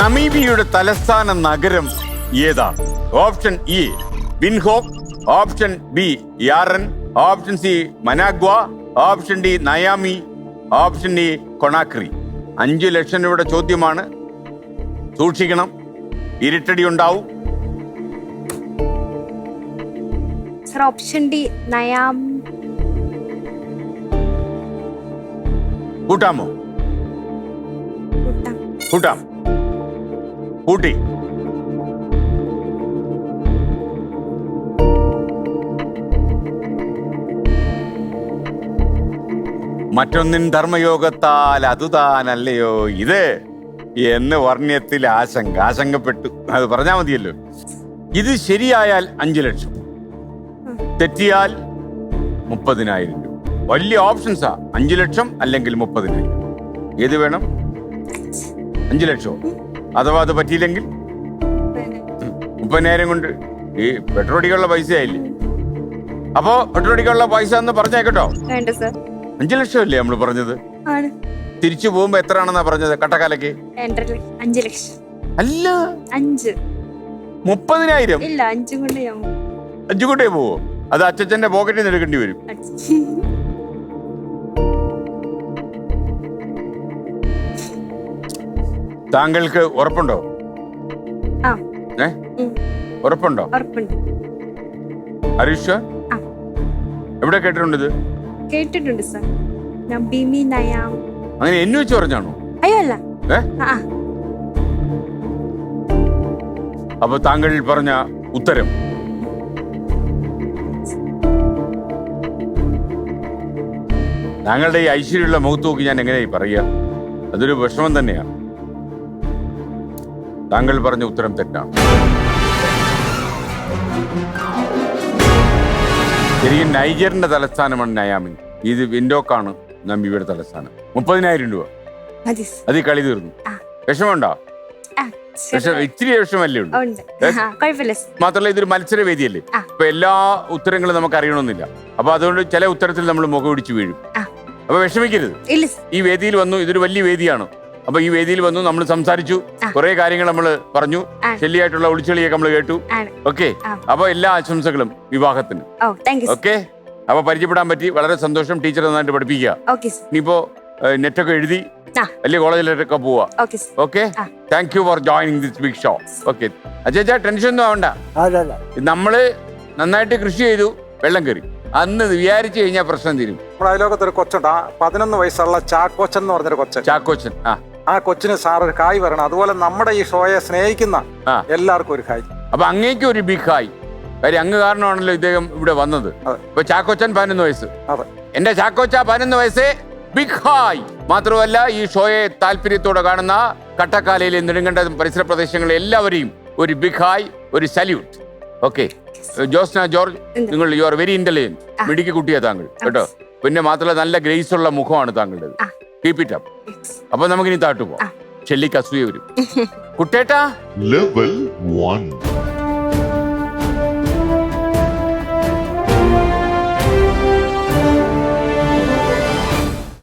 നമീബിയയുടെ തലസ്ഥാന നഗരം ഏതാണ്? Option A Windhoek option B Yaren option C Managua option D Niamey option D Conakry അഞ്ചു ലക്ഷം രൂപയുടെ ചോദ്യമാണ്. സൂക്ഷിക്കണം. ഇരുട്ടടി ഉണ്ടാവും. ഓപ്ഷൻ ഡി നയാം കൂട്ടാമോ? കൂട്ടാം. കൂട്ടി മറ്റൊന്നിൻ ധർമ്മയോഗത്താൽ അതുതാനല്ലയോ ഇത് എന്ന് വർണയത്തിൽ ആശങ്ക ആശങ്കപ്പെട്ടു. അത് പറഞ്ഞാൽ മതിയല്ലോ. ഇത് ശരിയായാൽ അഞ്ചു ലക്ഷം. തെറ്റിയാൽ മുപ്പതിനായിരം രൂപ. വലിയ ഓപ്ഷൻസാ. അഞ്ചു ലക്ഷം അല്ലെങ്കിൽ മുപ്പതിനായിരം ഏത് വേണം? അഞ്ചു ലക്ഷമോ അഥവാ അത് പറ്റിയില്ലെങ്കിൽ? മുപ്പതിനായിരം കൊണ്ട് ഈ പെട്രോളിക്കുള്ള പൈസ ആയില്ലേ? അപ്പോ പെട്രോളിക്കുള്ള പൈസ എന്ന് പറഞ്ഞേക്കട്ടോ അഞ്ചു ലക്ഷം അല്ലേ നമ്മൾ പറഞ്ഞത് തിരിച്ചു പോകുമ്പോ എത്ര ആണെന്നാ പറഞ്ഞത് കട്ടക്കാലക്ക്? അഞ്ച് ലക്ഷം. അല്ല. അഞ്ച്. മുപ്പതിനായിരം? ഇല്ല. അഞ്ചു കൊണ്ടേ പോവോ. അത് അച്ഛന്റെ പോക്കറ്റിൽ നിന്ന് എടുക്കേണ്ടി വരും. താങ്കൾക്ക് ഉറപ്പുണ്ടോ? ആ. ഏ? ഉം, ഉറപ്പുണ്ടോ? ഉറപ്പുണ്ട്. ഹരീഷ് ആ. എവിടെ കേട്ടിട്ടുണ്ട് ഇത്? കേട്ടിട്ടുണ്ട് സർ. ഞാൻ ബിമി നയാം. അങ്ങനെ എന്നു വെച്ച് പറഞ്ഞാണോ? അയ്യോ അല്ല. ഏ? ആ അപ്പൊ താങ്കൾ പറഞ്ഞ ഉത്തരം. താങ്കളുടെ ഈ ഐശ്വര്യമുള്ള മുഖത്ത് നോക്കി ഞാൻ എങ്ങനെയായി പറയുക? അതൊരു വിഷമം തന്നെയാണ് താങ്കൾ പറഞ്ഞ ഉത്തരം തെറ്റാണ്. ശരിക്കും നൈജറിന്റെ തലസ്ഥാനമാണ് നയാമി ഇത് വിൻഡോക്കാണ് നമ്പിയുടെ തലസ്ഥാനം. മുപ്പതിനായിരം രൂപ. അത് കളി തീർന്നു. വിഷമുണ്ടോ വിഷമമുണ്ടോ? വിഷ ഇച്ചിരി വിഷമല്ലേ ഉണ്ട്. മാത്രമല്ല ഇതൊരു മത്സരവേദിയല്ലേ. അപ്പൊ എല്ലാ ഉത്തരങ്ങളും നമുക്ക് അറിയണമെന്നില്ല. അപ്പൊ അതുകൊണ്ട് ചില ഉത്തരത്തിൽ നമ്മൾ മുഖം പിടിച്ചു വീഴും. അപ്പൊ വിഷമിക്കരുത്. ഈ വേദിയിൽ വന്നു ഇതൊരു വലിയ വേദിയാണ്. അപ്പൊ ഈ വേദിയിൽ വന്നു നമ്മൾ സംസാരിച്ചു. കുറെ കാര്യങ്ങൾ നമ്മൾ പറഞ്ഞു. ശല്യായിട്ടുള്ള ഒളിച്ചെളിയൊക്കെ നമ്മൾ കേട്ടു. ഓക്കെ. അപ്പൊ എല്ലാ ആശംസകളും വിവാഹത്തിന്. ഓക്കെ. അപ്പൊ പരിചയപ്പെടാൻ പറ്റി. വളരെ സന്തോഷം ടീച്ചർ നന്നായിട്ട് പഠിപ്പിക്കുക. ഇനിയിപ്പോ നെറ്റൊക്കെ എഴുതി വലിയ കോളേജിലൊക്കെ പോവാ okay thank you for joining this big show okay. അച്ഛാ ടെൻഷൻ ഒന്നും ആവണ്ട. നമ്മൾ നന്നായിട്ട് കൃഷി ചെയ്തു വെള്ളം കയറി. അന്ന് വിചാരിച്ചു കഴിഞ്ഞാൽ പ്രശ്നം തീരും. നമ്മുടെ അയലോകത്ത് ഒരു കൊച്ചുണ്ട് പതിനൊന്ന് വയസ്സുള്ള ചാക്കോച്ചൻ എന്ന് പറഞ്ഞൊരു കൊച്ചൻ. ചാക്കോച്ചൻ. ആ. ആ കൊച്ചിന് സാർ ഒരു കായ് വരണം. അതുപോലെ നമ്മുടെ ഈ ഷോയെ സ്നേഹിക്കുന്ന ആ. എല്ലാവർക്കും ഒരു കായ്. അപ്പൊ അങ്ങേക്ക് ഒരു ബിഗ് ഹായ് കാര്യം അങ്ങ് കാരണമാണല്ലോ ഇദ്ദേഹം ഇവിടെ വന്നത്. അതെ. ഇപ്പൊ ചാക്കോച്ചൻ പതിനൊന്ന് വയസ്സ്. അതെ. എന്റെ ചാക്കോച്ച പതിനൊന്ന് വയസ്സേ ബിഗ് ഹായ് മാത്രമല്ല ഈ ഷോയെ താല്പര്യത്തോടെ കാണുന്ന കട്ടക്കാലയിലെ നെടുങ്കണ്ട പരിസര പ്രദേശങ്ങളിലെ എല്ലാവരെയും ഒരു ബിഗ് ഹായ് ഒരു സല്യൂട്ട് ഓക്കെ ജോസ്ന ജോർജ് എന്ത്? നിങ്ങൾ യു ആർ വെരി ഇന്റലിജന്റ്. മിടുക്കി കുട്ടിയാ താങ്കൾ. കേട്ടോ? പിന്നെ മാത്രമല്ല നല്ല ഗ്രേസ് ഉള്ള മുഖമാണ് താങ്കളുടേത്. ആ. കീപ് ഇറ്റ് അപ്പ് അപ്പൊ നമുക്കിനി താട്ടു പോവാം ചെല്ലിക്ക് അസൂയ വരും. കുട്ടേട്ടാ? ലെവൽ 1